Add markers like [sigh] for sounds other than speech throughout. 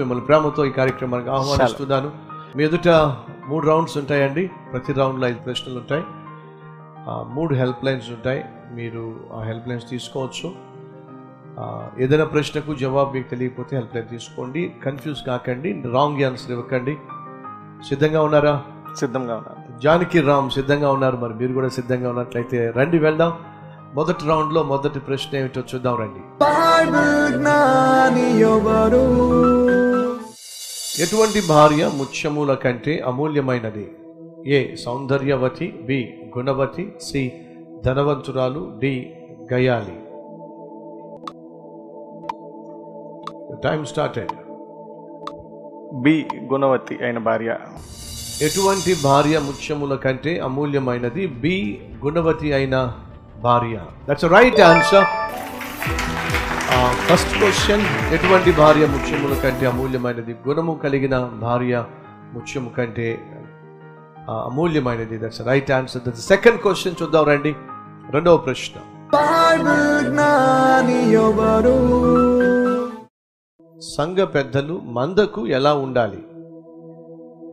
మిమ్మల్ని ప్రేమతో ఈ కార్యక్రమానికి ఆహ్వానిస్తున్నాను. మీ ఎదుట మూడు రౌండ్స్ ఉంటాయండి. ప్రతి రౌండ్లో ఐదు ప్రశ్నలు ఉంటాయి. మూడు హెల్ప్ లైన్స్ ఉంటాయి. మీరు ఆ హెల్ప్ లైన్స్ తీసుకోవచ్చు. ఏదైనా ప్రశ్నకు జవాబు మీకు తెలియకపోతే హెల్ప్ లైన్ తీసుకోండి. కన్ఫ్యూజ్ కాకండి. రాంగ్ ఆన్సర్ ఇవ్వకండి. సిద్ధంగా ఉన్నారా? సిద్ధంగా ఉన్నాను. జానకి రామ్ సిద్ధంగా ఉన్నారు. మరి మీరు కూడా సిద్ధంగా ఉన్నట్లయితే రండి వెళ్దాం. మొదటి రౌండ్లో మొదటి ప్రశ్న ఏమిటో చూద్దాం రండి. ఎటువంటి భార్య ముత్యముల కంటే అమూల్యమైనది? ఏ. సౌందర్యవతి. బి. గుణవతి. సి. ధనవంతురాలు. డి. గయాలి. Time started B. గుణవతి అయిన భార్య. ఎటువంటి భార్య ముత్యముల కంటే అమూల్యమైనది? బి. గుణవతి అయిన భార్య. That's right answer first question ఎటువంటి భార్య ముత్యముల కంటే అమూల్యమైనది? గుణము కలిగిన భార్య ముత్యము కంటే ఆ, అమూల్యమైనది. That's right answer that's second question చూద్దాం రండి. రెండవ ప్రశ్న. సంఘ పెద్దలు మందకు ఎలా ఉండాలి?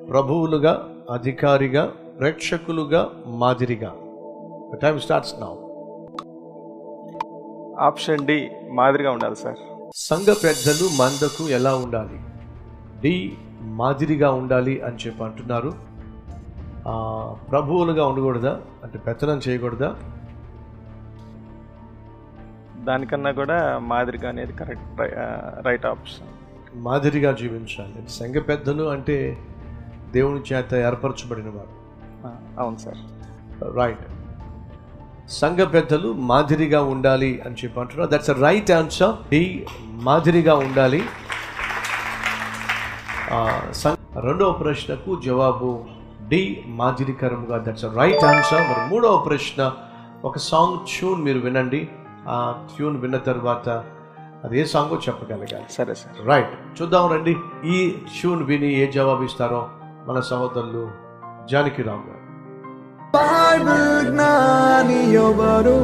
ప్రభువులుగా అధికారిగా ప్రేక్షకులుగా మాదిరిగా. Time starts now option D మాదిరిగా ఉండాలి సార్. సంఘ పెద్దలు మందకు ఎలా ఉండాలి? డి మాదిరిగా ఉండాలి అని చెప్పి అంటున్నారు. ప్రభువులుగా ఉండకూడదా? అంటే పెత్తనం చేయకూడదా? దానికన్నా కూడా మాదిరిగా అనేది కరెక్ట్ రైట్ ఆప్షన్ మాదిరిగా జీవించాలి. సంఘ పెద్దలు అంటే దేవుని చేత ఏర్పరచబడిన వారు. అవును సార్. రైట్ సంఘ పెద్దలు మాదిరిగా ఉండాలి అని చెప్పి అంటున్నారు. దట్స్ రైట్ ఆన్సర్ డి మాదిరిగా ఉండాలి. రెండవ ప్రశ్నకు జవాబు డి మాదిరికరముగా దట్స్ రైట్ ఆన్సర్ మరి మూడవ ప్రశ్న ఒక సాంగ్ ట్యూన్ మీరు వినండి. ఆ ట్యూన్ విన్న తర్వాత అది ఏ సాంగో చెప్పగలగాలి? సరే సార్. రైట్ చూద్దాం రండి. ఈ ట్యూన్ విని ఏ జవాబు ఇస్తారో మన సహోదరులు జానకి రామ్ గారు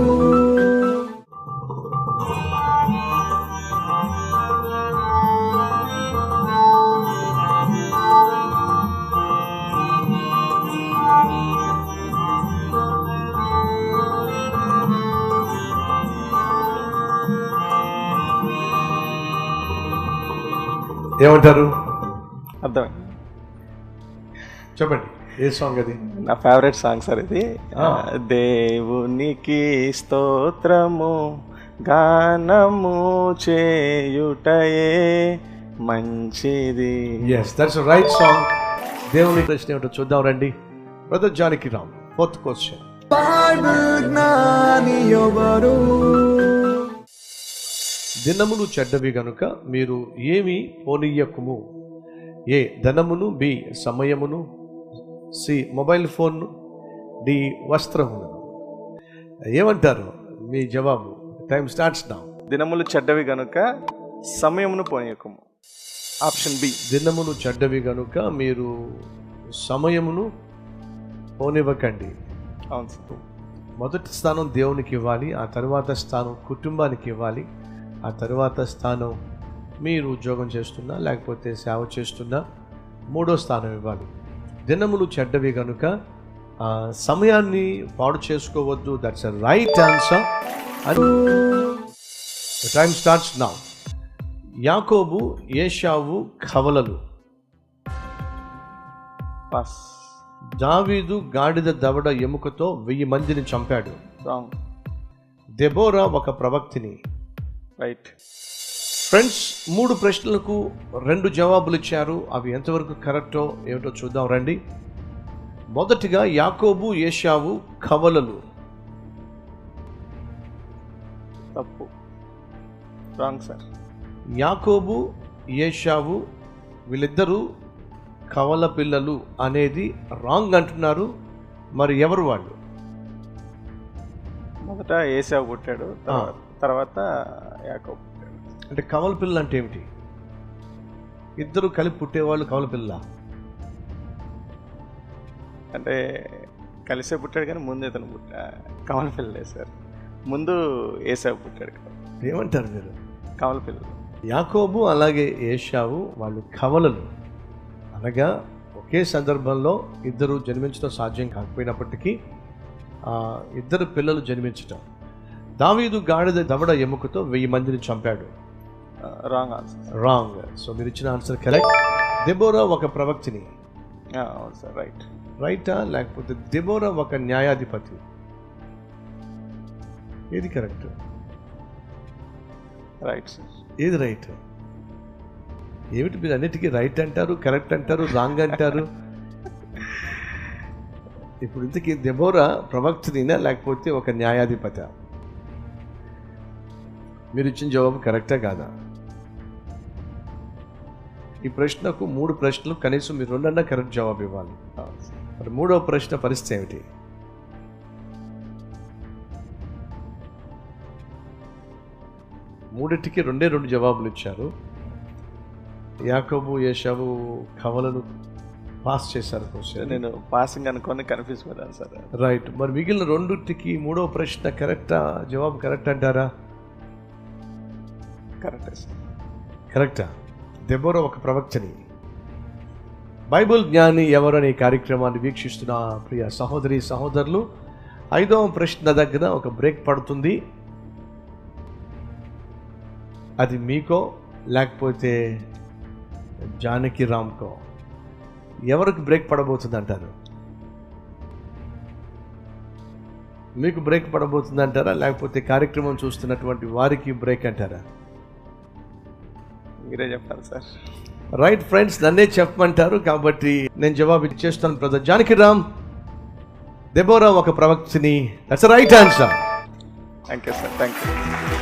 ఏమంటారు? అర్థం చెప్పండి. ఏ సాంగ్ అది? నా ఫేవరెట్ సాంగ్ సార్ ఇది. దేవునికి స్తోత్రము గానము చేయుటయే మంచిది. ఎస్ దట్స్ రైట్ సాంగ్ దేవుని ప్రశ్న ఏమిటో చూద్దాం రండి. Brother Janaki Ram fourth question దినములు చెడ్డవి గనుక మీరు ఏమి పోనీయకుము. ఏ ధనమును బి సమయమును సి మొబైల్ ఫోన్ డి వస్త్రమును ఏమంటారు? మీ జవాబు. టైం స్టార్ట్స్ నా. దినములు చెడ్డవి గనుక సమయమును పోనీయకము. Option B. దినములు చెడ్డవి గనుక మీరు సమయమును పోనివ్వకండి. అవును సార్. మొదటి స్థానం దేవునికి ఇవ్వాలి ఆ తర్వాత స్థానం కుటుంబానికి ఇవ్వాలి ఆ తర్వాత స్థానం మీరు ఉద్యోగం చేస్తున్నా లేకపోతే సేవ చేస్తున్నా మూడో స్థానం ఇవ్వాలి. దినములు చెడ్డవి కనుక ఆ, సమయాన్ని పాడు చేసుకోవద్దు. That's right answer time starts now యాకోబు ఏషావు కవలలు. పాస్ దావీదు గాడిద దవడ ఎముకతో వెయ్యి మందిని చంపాడు. దెబోరా ఒక ప్రవక్తిని. రైట్ ఫ్రెండ్స్ మూడు ప్రశ్నలకు రెండు జవాబులు ఇచ్చారు. అవి ఎంతవరకు కరెక్టో ఏమిటో చూద్దాం రండి. మొదటిగా యాకోబు ఏషావు కవలలు. తప్పు. Wrong sir. యాకోబు ఏషావు వీళ్ళిద్దరూ కవల పిల్లలు అనేది రాంగ్ అంటున్నారు. మరి ఎవరు వాళ్ళు? మొదట ఏసావు పుట్టాడు. తర్వాత- యాకోబు. అంటే కవల పిల్లలు అంటే ఏమిటి? ఇద్దరు కలిపి పుట్టేవాళ్ళు కవల పిల్ల. అంటే కలిసే పుట్టాడు కానీ ముందు ఇతను పుట్టా కమల పిల్లలే సార్. ముందు ఏసావు పుట్టాడు ఏమంటారు మీరు? కమల పిల్లలు యాకోబు అలాగే ఏషావు వాళ్ళు కవలలు అనగా ఒకే సందర్భంలో ఇద్దరు జన్మించడం సాధ్యం కాకపోయినప్పటికీ ఇద్దరు పిల్లలు జన్మించటం. దావీదు గాడిద దవడ ఎముకతో వెయ్యి మందిని చంపాడు. రాంగ్ ఆన్సర్ రాంగ్ సో మీరు ఇచ్చిన ఆన్సర్ కరెక్ట్ దెబోరా ఒక ప్రవక్తిని. అవును సార్ రైట్ రైటా లేకపోతే దెబోరా ఒక న్యాయాధిపతి. ఏది కరెక్ట్ రైట్ సార్ ఏది రైట్ ఏమిటి మీరు అన్నిటికీ రైట్ అంటారు కరెక్ట్ అంటారు రాంగ్ అంటారు? [laughs] ఇప్పుడు ఇంతకీ దెబోరా ప్రవక్తనినా లేకపోతే ఒక న్యాయాధిపతి? మీరు ఇచ్చిన జవాబు కరెక్టా కాదా? ఈ ప్రశ్నకు మూడు ప్రశ్నలు కనీసం మీరు రెండన్నా కరెక్ట్ జవాబు ఇవ్వాలి. మరి మూడవ ప్రశ్న పరిస్థితి ఏమిటి? మూడింటికి రెండే రెండు జవాబులు ఇచ్చారు. యాకోబు యేషావు కవలను పాస్ చేశారు క్వశ్చన్. నేను పాసింగ్ అనుకొని కన్ఫ్యూజ్ పడ్డాను సార్. రైట్ మరి మిగిలిన రెండింటికి మూడవ ప్రశ్న కరెక్టా? జవాబు కరెక్ట్ అంటారా? కరెక్టే సార్. కరెక్టా? దెబోర ఒక ప్రవక్తని. బైబుల్ జ్ఞాని ఎవరనే కార్యక్రమాన్ని వీక్షిస్తున్న ప్రియ సహోదరి సహోదరులు ఐదవ ప్రశ్న దగ్గర ఒక బ్రేక్ పడుతుంది. అది మీకో లేకపోతే జానకి రామ్కో ఎవరికి బ్రేక్ పడబోతుంది అంటారు? మీకు బ్రేక్ పడబోతుంది అంటారా? లేకపోతే కార్యక్రమం చూస్తున్నటువంటి వారికి బ్రేక్ అంటారా? మీరే చెప్పాలి సార్. రైట్ ఫ్రెండ్స్ నన్నే చెప్పమంటారు కాబట్టి నేను జవాబు ఇచ్చేస్తాను బ్రదర్ జానకి రామ్ దెబోరా ఒక ప్రవక్తిని. That's right answer thank you sir thank you